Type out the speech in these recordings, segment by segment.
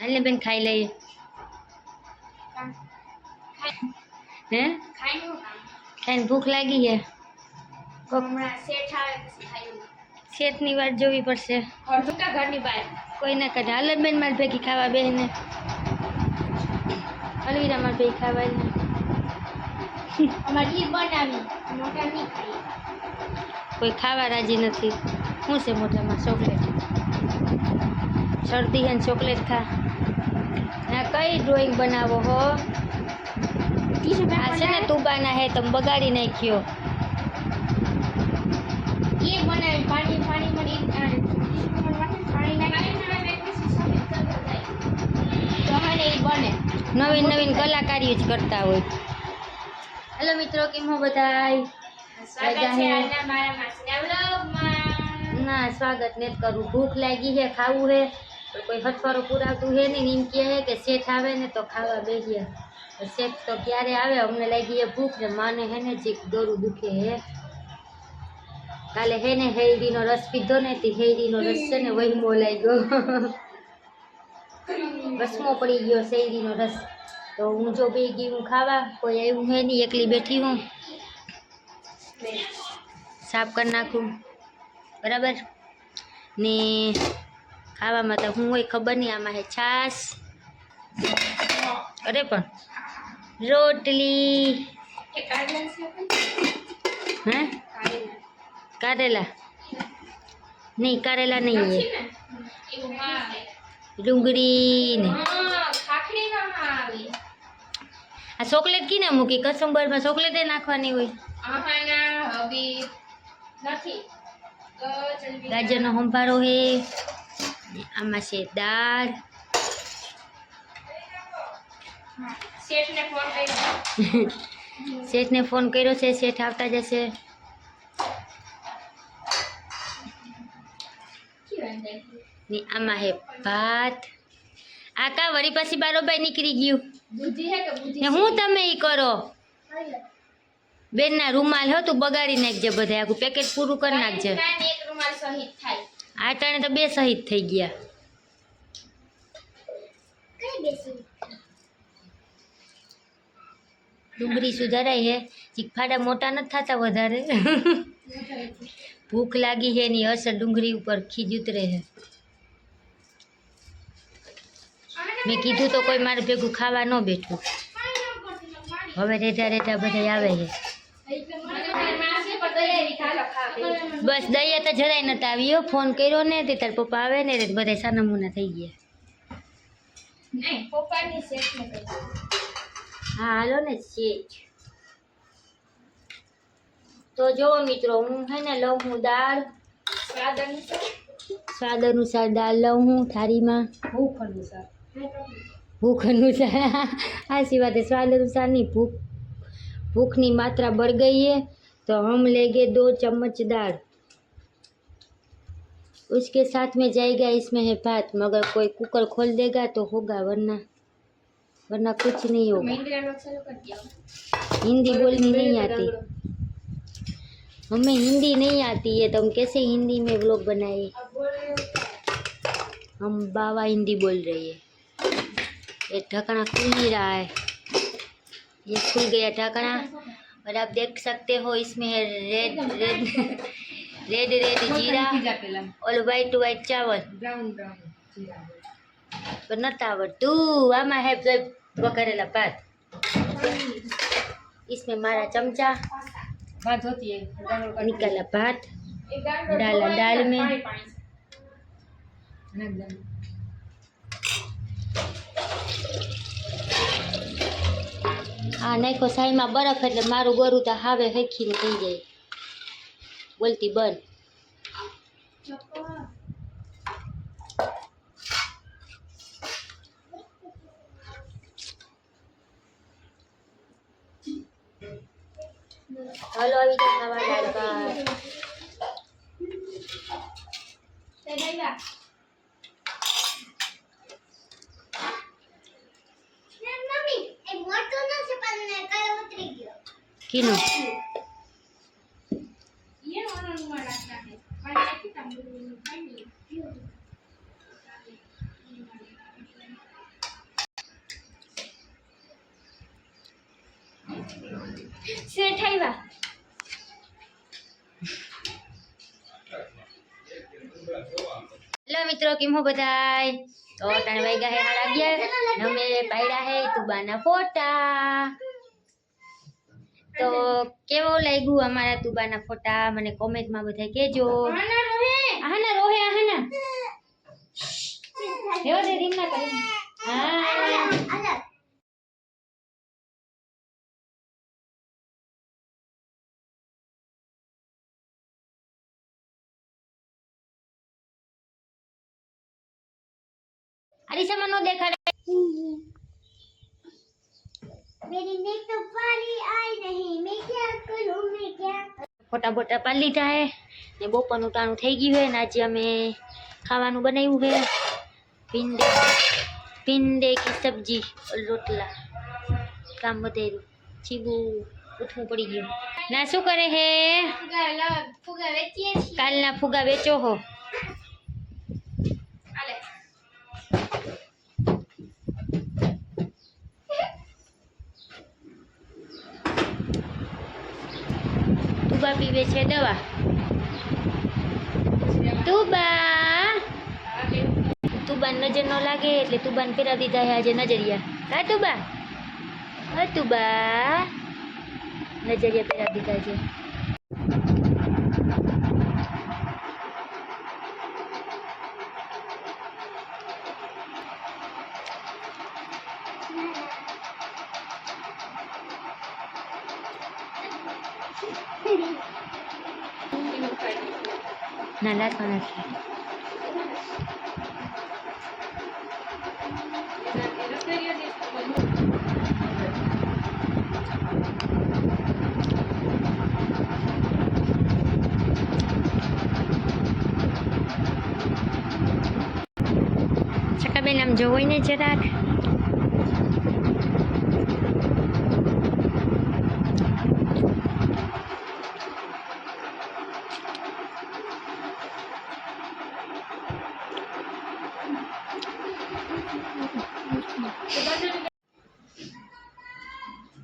હાલે બેન ખાઈ લઈએ હે ખાઈને ભૂખ લાગી છે શેઠની વાત જોવી પડશે ઘરની બહાર કોઈ ના કાઢે હાલે બેન મારી ભેગી ખાવા બેને અલવીરા મારી ભેગી ખાવા. અમારી કોઈ ખાવા રાજી નથી શું છે મોઢામાં ચોકલેટ શરદી હે ચોકલેટ ખા કઈ ડ્રોઈંગ બનાવો હો? આ છે ને તુબાના હે તમે બગાડી નાખ્યો. એ બનાવી પાણી પાણી મળી પાણી નાખી તો હને એ બને. નવીન નવીન કલાકારીઓ જ કરતા હોય. હેલો મિત્રો કેમ હો બધાય? સ્વાગત છે આજના મારા માસીના વ્લોગમાં ના સ્વાગત ને જ કરવું ભૂખ લાગી છે ખાવું હે. પણ કોઈ હથવારું પુરાવતું હે નહીં એમ કહે કે શેઠ આવે ને તો ખાવા બેસીએ શેઠ તો ક્યારે આવે? અમને લાગી હે ભૂખ ને માને હે ને જીક દોરું દુખે હે. કાલે હે ને હેરીનો રસ પીધો ને તે હેરીનો રસ છે ને વહીમો ગયો રસમો પડી ગયો શેરીનો રસ. તો હું જો બે ગઈ, હું ખાવા. કોઈ આવ્યું હે નહીં, એકલી બેઠી હું. સાફ કરી નાખું. બરાબર? ને ખાવામાં તો હું ખબર નહીં આમાં હે છાશ. અરે પણ રોટલી. હે? કારેલા. નહીં કારેલા નહીં ડુંગળી ને? આ ચોકલેટ કીને મૂકી? કસુંબરમાં ચોકલેટ નાખવાની હોય. ગાજરનો સંભારો હે. આમાં છે દાળ. શેઠને ફોન કર્યો. છે શેઠ આવતા જશે. ને આમાં હે ભાત. આ કા વળી પાછી બારોબાર નીકળી ગયું? હું તમે એ કરો? બેનના રૂમાલ હતું બગાડી નાખજે બધા આખું પેકેટ પૂરું કરી નાખજે. રૂમાલ સહિત થાય. આ ટાણે તો બે શહીદ થઈ ગયા. ડુંગળી સુધારાય હે. ચીકફાડા મોટા નથી થતા વધારે. ભૂખ લાગી હે એની અસર ડુંગળી ઉપર ખીજ ઉતરે હે. મેં કીધું તો કોઈ મારે ભેગું ખાવા ન બેઠું. હવે રેઢા રેઢા બધા આવે છે બસ દઈએ તો જરાય નતા આવ્યો ફોન કર્યો ને તે તાર પપ્પા આવે ને એટલે બધા સાનામુના થઈ ગયા હા હાલો ને શેઠ તો જો મિત્રો હું હે ને લઉં હું દાળ સ્વાદ અનુસાર દાળ લઉં હું થાળીમાં ભૂખ અનુસાર ભૂખ અનુસાર આ સિવાય સ્વાદ અનુસારની ભૂખ ભૂખની માત્રા બરગઈએ तो हम लेंगे दो चम्मच दाल। उसके साथ में जाएगा इसमें है भात मगर कोई कुकर खोल देगा तो होगा वरना वरना कुछ नहीं होगा। हिंदी बोलनी नहीं आती। हमें हिंदी नहीं आती है तो हम कैसे हिंदी में ब्लॉग बनाए? हम बाबा हिंदी बोल रही है। ये ढकना खुल नहीं रहा है। ये खुल गया ढकना। और आप देख सकते हो इसमें है रेड रेड रेड रेड जीरा और वाइट वाइट चावल પણ નતા આવડતું આમાં હે વઘારેલા ભાત इसमें मारा चमचा बात होती है निकाला भात डाला दाल में આ નાખો સાઈમાં બરફ એટલે મારું ગોરું તો હાવે હેખીને થઈ જાય. બોલતી બંધ હલો આવી જાય ખાવા किलो सेठाईवा હેલો મિત્રો, કેમ હો બધાય? તો તણ વાગ્યા હે હાડા ગયા અમે પાડ્યા હે તુબાના ફોટા. તો કેવો લાગ્યું અમારા તુબાના ફોટા? મને કોમેન્ટમાં બધા કહેજો. આના રોહે. આહાના રોહે આહાના. એવો દે રીમના કરી હા. અરીસામાં નો દેખાડે. ફોટા બોટા પાડી લીધા હે ને બપોરનું ટાણું થઈ ગયું હે ને આજે અમે ખાવાનું બનાવ્યું હે. ભીંડે ભીંડે કી સબ્જી રોટલા કામ બધેરું ચીબું ઉઠવું પડી ગયું. ના શું કરે હે? કાલના ફુગા વેચો હો. તુબા પીવે છે, દવા. તુબા. તુબાન નજર ન લાગે એટલે તુબાન પહેરા દીધા છે આજે નજરિયા. હા, તુબા? હા, તુબા. નજરિયા ફેરા દીધા છે. ના લાગવા નથી સકાબેન આમ જોવો ને જરાક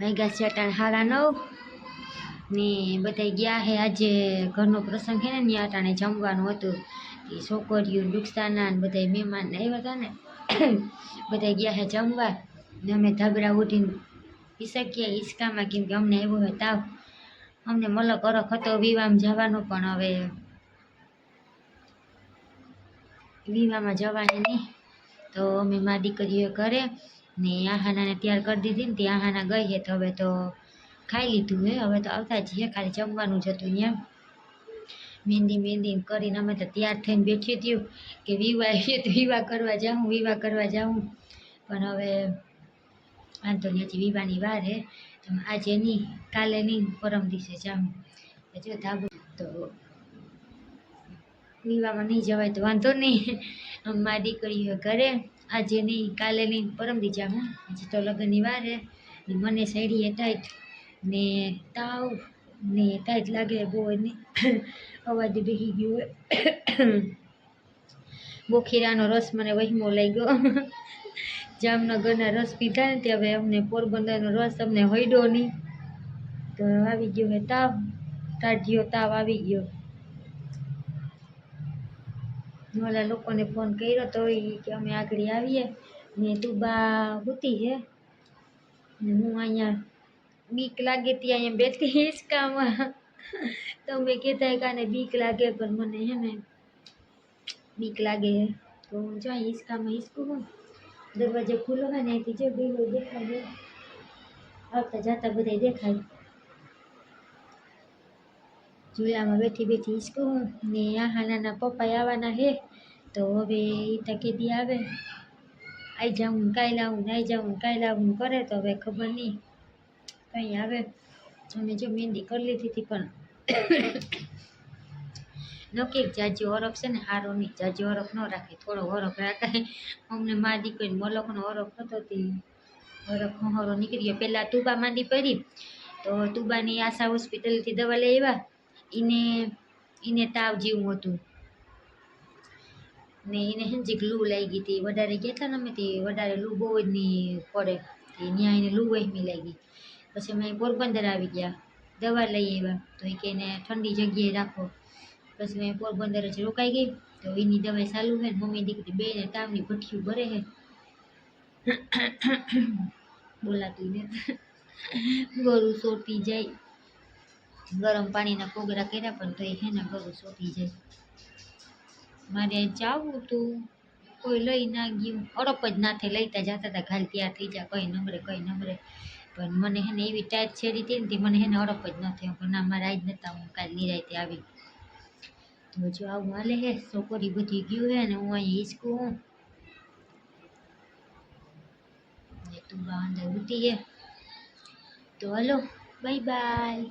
વાગ્યા છે અટાણે સાડા નવ. ને બધા ગયા હે આજે ઘરનો પ્રસંગ છે ને ત્યાં જમવાનું હતું. એ છોકરીઓ નુકસાના ને બધા મહેમાન આવ્યા હતા ને. બધા ગયા હે જમવા. ને અમે ધાબરા ઉઠીને ઈસકીએ હિસકામાં કેમ કે અમને આવ્યો હોય તાવ. અમને મલક અરખ હતો વિવામ જવાનો પણ હવે. વિવામાં જવાની નહીં. તો અમે મા દીકરીઓ ઘરે ને આહાનાને તૈયાર કરી દીધી ને તે આહાના ગઈ હે તો હવે તો ખાઈ લીધું હે હવે તો આવતા જઈએ ખાલી જમવાનું જ હતું એમ. મહેંદી મહેંદી કરીને અમે તો તૈયાર થઈને બેઠી થયું કે વિવાહ છે તો વિવાહ કરવા જાઉં, વિવાહ કરવા જાઉં. પણ હવે વાંધો નહીં હજી વિવાહની વાર હે તો આજે નહીં, કાલે નહીં, પરમ દિવસે જાઉં. જો ધાબો તો વિવાહમાં નહીં જવાય તો વાંધો નહીં. મારી દીકરીઓ ઘરે, આજે નહીં, કાલે નહીં, પરમ જાઉં હજી તો લગ્નની વાર ને મને સાઈડીએ ટાઈટ ને તાવ, ને ટાઈટ લાગે બહુ એને. અવાજ બેસી ગયો હોય. બોખીરાનો રસ મને વહીમો લઈ ગયો જામનગરના રસ પીધા ને તે હવે અમને પોરબંદરનો રસ અમને હોયડો નહીં. તો આવી ગયો હે તાવ. કાઢ્યો તાવ આવી ગયો. ઓલા લોકોને ફોન કર્યો તો એ કે અમે આગળ આવીએ. ને દુબા હોતી હે. ને હું અહીંયા બીક લાગે ત્યાં અહીંયા બેઠી હિંચકામાં તો મેં કહેતા કાને બીક લાગે, પણ મને હે ને બીક લાગે. તો હું જો હિંચકામાં હિંચકું હું. દરવાજો ખુલ્લો હોય ને અહીંથી જો બેલો દેખાય આવતા જતા બધા દેખાય. ઝૂલામાં બેઠી બેઠી ઈસકું ને આહા નાના પપ્પા આવવાના હે તો હવે એ તકેદી આવે. આવી જાઉં કાંઈ લાવું આવી જાઉં કાંઈ લાવું કરે તો હવે ખબર નહીં. કંઈ આવે. અમે જો મહેંદી કરી લીધી હતી પણ નક્કી જાજો ઓરફ છે ને સારો નહીં. જાજો ઓરફ ન રાખે, થોડો ઓરફ રાખે. અમને મા દીકરી મલકનો ઓરફ હતો તે. ઓરફ હોરો નીકળી ગયો. પહેલાં તુબા માંદી પડી. તો તુબાની આશા હોસ્પિટલથી દવા લઈ આવ્યા. એને એને તાવ જેવું હતું. ને એને હંજીક લૂ લાગી હતી વધારે ગયા હતા ને અમે તે વધારે લૂ બહુ જ નહીં પડે. ત્યાં એને લૂ વહેમી લાગી પછી અમે પોરબંદર આવી ગયા. દવા લઈ આવ્યા. તો એ કે એને ઠંડી જગ્યાએ રાખો. પછી મેં પોરબંદર જ રોકાઈ ગઈ. તો એની દવાઈ ચાલુ છે ને મમ્મી દીકરી બેને તાવની ભઠ્ઠીઓ ભરે છે. બોલાતું ને ગોરું સોટી જાય. ગરમ પાણીના કોગરા કર્યા પણ તો છે ને ગળું સોટી જાય. મારે જાવું તું. કોઈ લઈ ના ગયું. અડપ જ નાથે લઈતા જતા હતા ઘાલ ત્યાં થઈ જાય કઈ નંબરે કઈ નંબરે પણ મને હેને એવી ટાઈટ છેડી હતી ને તે મને એને અડપ જ ન થયો. પણ ના, મારા આજ નતા હું કાલ નિરાયતે આવી. તો જો આવું હાલે હે. છોકરી બધી ગયું હે ને હું અહીં હિસકું હું. તું તું અંદર ઉતી હે તો હલો. Bye bye.